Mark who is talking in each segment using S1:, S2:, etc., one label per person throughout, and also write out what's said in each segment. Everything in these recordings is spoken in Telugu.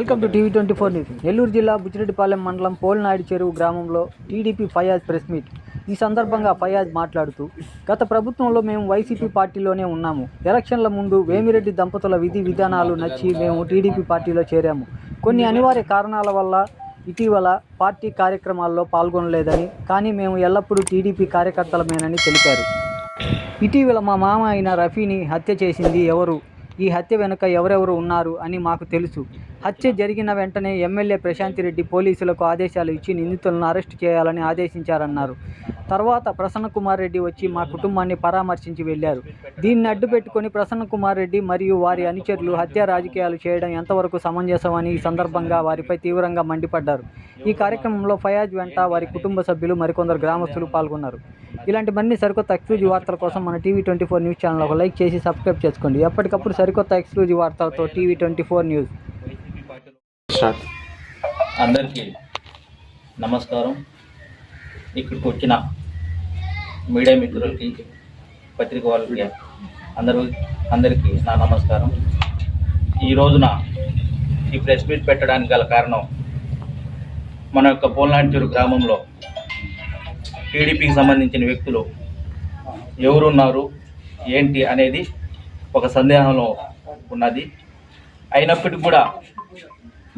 S1: Welcome to TV twenty four news. Nellore జిల్లా బుచ్చిరెడ్డిపాలెం మండలం పోల్నాయుడు చెరువు గ్రామంలో టీడీపీ ఫయాజ్ ప్రెస్ మీట్. ఈ సందర్భంగా ఫయాజ్ మాట్లాడుతూ గత ప్రభుత్వంలో మేము వైసీపీ పార్టీలోనే ఉన్నాము. ఎలక్షన్ల ముందు వేమిరెడ్డి దంపతుల విధి విధానాలు నచ్చి మేము టీడీపీ పార్టీలో చేరాము. కొన్ని అనివార్య కారణాల వల్ల ఇటీవల పార్టీ కార్యక్రమాల్లో పాల్గొనలేదని కానీ మేము ఎల్లప్పుడూ టీడీపీ కార్యకర్తలమేనని తెలిపారు. ఇటీవల మా మామ అయిన రఫీని హత్య చేసింది ఎవరు? ఈ హత్య వెనుక ఎవరెవరు ఉన్నారు అని మాకు తెలుసు. హత్య జరిగిన వెంటనే ఎమ్మెల్యే ప్రశాంతి రెడ్డి పోలీసులకు ఆదేశాలు ఇచ్చి నిందితులను అరెస్ట్ చేయాలని ఆదేశించారన్నారు. తర్వాత ప్రసన్న కుమార్ రెడ్డి వచ్చి మా కుటుంబాన్ని పరామర్శించి వెళ్ళారు. దీన్ని అడ్డు పెట్టుకొని ప్రసన్న కుమార్ రెడ్డి మరియు వారి అనుచరులు హత్య రాజకీయాలు చేయడం ఎంతవరకు సమంజసం అని ఈ సందర్భంగా వారిపై తీవ్రంగా మండిపడ్డారు. ఈ కార్యక్రమంలో ఫయాజ్ వెంట వారి కుటుంబ సభ్యులు మరికొందరు గ్రామస్తులు పాల్గొన్నారు. ఇలాంటి మరిన్ని సరికొత్త ఎక్స్క్లూజివ్ వార్తల కోసం మన TV twenty four news channel ఒక లైక్ చేసి సబ్స్క్రైబ్ చేసుకోండి. ఎప్పటికప్పుడు సరికొత్త ఎక్స్క్లూజివ్ వార్తలతో టీవీ ట్వంటీ ఫోర్ న్యూస్.
S2: అందరికీ నమస్కారం. ఇక్కడికి వచ్చిన మీడియా మిత్రులకి పత్రిక వాళ్ళకి అందరూ అందరికీ నా నమస్కారం. ఈ రోజున ఈ ప్రెస్ మీట్ పెట్టడానికి గల కారణం మన యొక్క పోల్నాడ్చూరు గ్రామంలో టీడీపీకి సంబంధించిన వ్యక్తులు ఎవరున్నారు ఏంటి అనేది ఒక సందేహంలో ఉన్నది. అయినప్పటికీ కూడా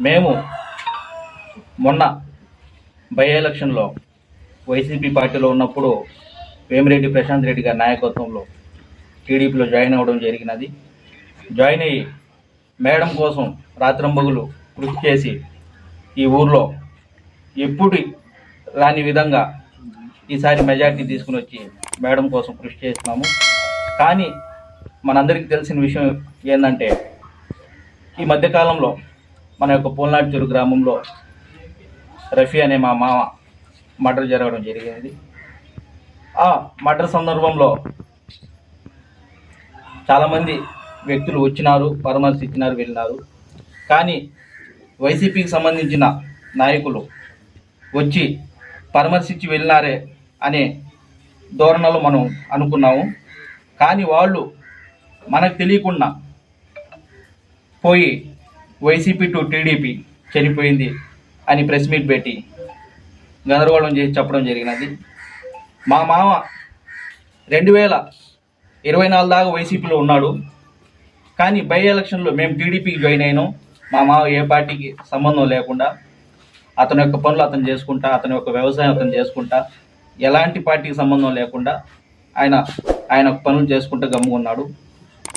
S2: మేము మొన్న బై ఎలక్షన్లో వైసీపీ పార్టీలో ఉన్నప్పుడు వేమిరెడ్డి ప్రశాంత్ రెడ్డి గారి నాయకత్వంలో టీడీపీలో జాయిన్ అవ్వడం జరిగినది. జాయిన్ అయ్యి మేడం కోసం రాత్రంబగులు కృషి చేసి ఈ ఊర్లో ఎప్పుడు రాని విధంగా ఈసారి మెజార్టీ తీసుకుని వచ్చి మేడం కోసం కృషి చేస్తున్నాము. కానీ మనందరికీ తెలిసిన విషయం ఏంటంటే ఈ మధ్యకాలంలో మన యొక్క పోల్నాడు చెరు గ్రామంలో రఫీ అనే మా మామ మర్డర్ జరగడం జరిగింది. ఆ మర్డర్ సందర్భంలో చాలామంది వ్యక్తులు వచ్చినారు పరామర్శించినారు వెళ్ళినారు. కానీ వైసీపీకి సంబంధించిన నాయకులు వచ్చి పరామర్శించి వెళ్ళినారే అనే ధోరణలు మనం అనుకున్నాము. కానీ వాళ్ళు మనకు తెలియకుండా పోయి వైసీపీ టు టీడీపీ చనిపోయింది అని ప్రెస్ మీట్ పెట్టి గందరగోళం చేసి చెప్పడం జరిగినది. మా మామ రెండు వేల ఇరవై నాలుగు దాకా వైసీపీలో ఉన్నాడు. కానీ బై ఎలక్షన్లో మేము టీడీపీకి జాయిన్ అయినాం. మా మామ ఏ పార్టీకి సంబంధం లేకుండా అతని యొక్క పనులు అతను చేసుకుంటా అతని యొక్క వ్యవసాయం అతను చేసుకుంటా ఎలాంటి పార్టీకి సంబంధం లేకుండా ఆయన ఆయన పనులు చేసుకుంటూ గమ్ముకున్నాడు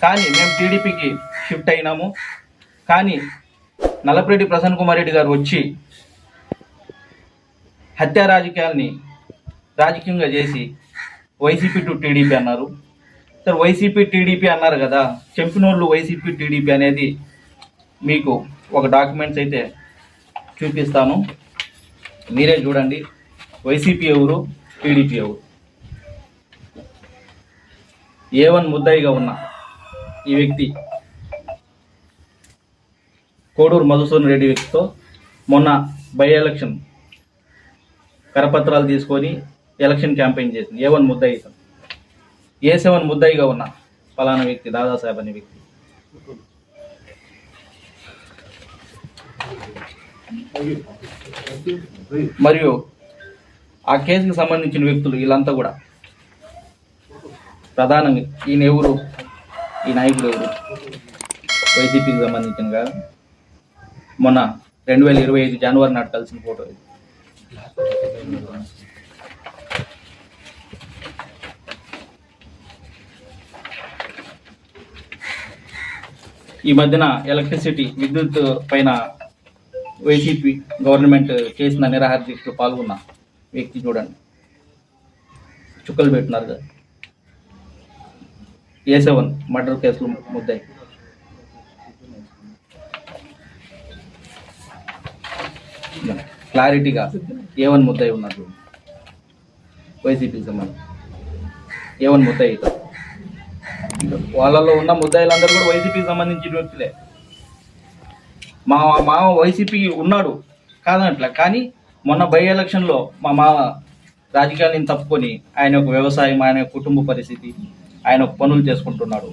S2: కానీ మేము టీడీపీకి షిఫ్ట్ అయినాము. కానీ నల్లపరెడ్డి ప్రసన్న కుమార్ రెడ్డి గారు వచ్చి హత్యా రాజకీయాల్ని రాజకీయంగా చేసి వైసీపీ టు టీడీపీ అన్నారు. సార్ వైసీపీ టీడీపీ అన్నారు కదా చెప్పినోళ్ళు వైసీపీ టీడీపీ అనేది మీకు ఒక డాక్యుమెంట్స్ అయితే చూపిస్తాను. మీరే చూడండి. వైసీపీ ఎవరు? టీడీపీ ఎవరు? ఏ వన్ ముద్దాయిగా ఉన్న ఈ వ్యక్తి కోడూరు మధుసూదన్ రెడ్డి వ్యక్తితో మొన్న బై ఎలక్షన్ కరపత్రాలు తీసుకొని ఎలక్షన్ క్యాంపెయిన్ చేసింది. ఏ వన్ ముద్దాయి ఏ సెవెన్ ముద్దాయిగా ఉన్న ఫలానా వ్యక్తి దాదాసాహెబ్ అనే వ్యక్తి? మరియు ఆ కేసుకు సంబంధించిన వ్యక్తులు వీళ్ళంతా కూడా ప్రధానంగా ఈయన ఎవరు? ఈ నాయకుడు ఎవరు? వైసీపీకి సంబంధించిన కాదు మొన్న రెండు వేల ఇరవై ఐదు జనవరి నాటి కలిసిన ఫోటో ఇది. ఈ మధ్యన ఎలక్ట్రిసిటీ విద్యుత్ పైన వైసీపీ గవర్నమెంట్ చేసిన నిరాహార దీక్షలో పాల్గొన్న వ్యక్తి చూడండి. చుక్కలు పెట్టినారు కదా. ఏ సెవెన్ మర్డర్ కేసులు ముద్దాయి. క్లారిటీగా ఏ వన్ ముద్దాయి ఉన్నారు వైసీపీకి సంబంధించి ఏ వన్ ముద్దాయి వాళ్ళలో ఉన్న ముద్దాయిలందరూ కూడా వైసీపీకి సంబంధించిన వ్యక్తులే మా మామ వైసీపీ ఉన్నాడు. కాదనట్ల. కానీ మొన్న బై ఎలక్షన్లో మా మామ రాజకీయాలను తప్పుకొని ఆయన యొక్క వ్యవసాయం ఆయన కుటుంబ పరిస్థితి ఆయన పనులు చేసుకుంటున్నాడు.